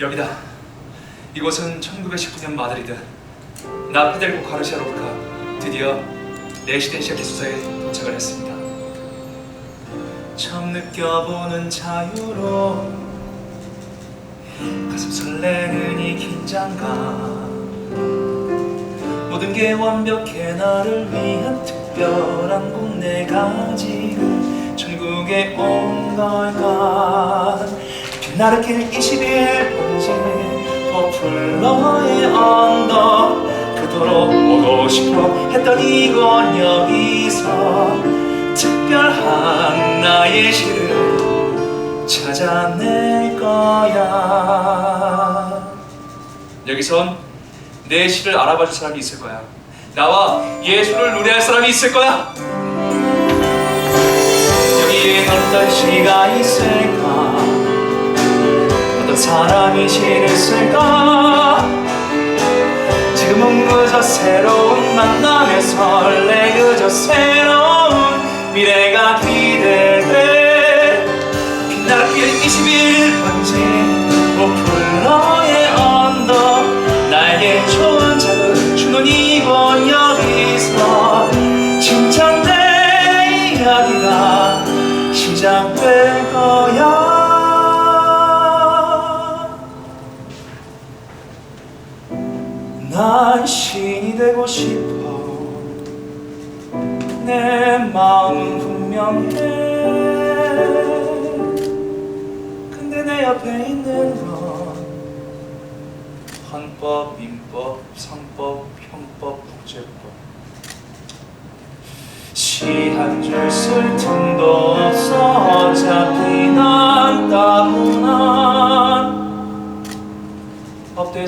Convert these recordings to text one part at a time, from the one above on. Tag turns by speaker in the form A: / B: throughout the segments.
A: 여기다. 이곳은 1919년 마드리드. 나 페델고 가르시아 로카 드디어 레시덴시아 기숙사에 도착을 했습니다. 처음 느껴보는 자유로 가슴 설레는 이 긴장감 모든 게 완벽해 나를 위한 특별한 곳 내가 지금 천국에 온 걸까 빛 나는 길 21번지 포플러의 언덕. 그토록 오고 싶어 했던 이곳 여기서 특별한 나의 시를 찾아낼 거야. 여기선 내 시를 알아봐 줄 사람이 있을 거야. 나와 예수를 노래할 사람이 있을 거야. 여기엔 어떤 시가 있을까 시를 쓸까? 지금은 그저 새로운 만남에 설레 그저 새로운 미래가 기대돼. 빛나는 길 21번지 오플러의 언덕. 나에게 좋은 작은 주는 이곳 여기서. 내 이야기가 시작될 난 신이 되고 싶어. 내 마음은 분명해. 근데 내 옆에 있는 건 헌법, 민법, 상법, 형법, 국제법. 시 한 줄 쓸 틈도 없어. 어차피 난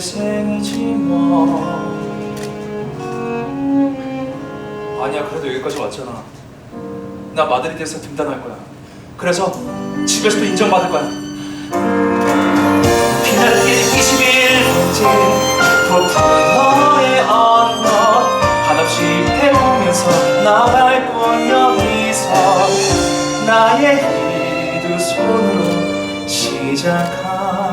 A: 업대생이지 뭐 아니야 그래도 여기까지 왔잖아. 나 마드리드에서 등단할 거야. 그래서 집에서도 인정받을 거야. 피나는 길 21번지 부푼 너의 언덕 한없이 태우면서 나갈 곳 여기서 나의 이두 손으로 시작한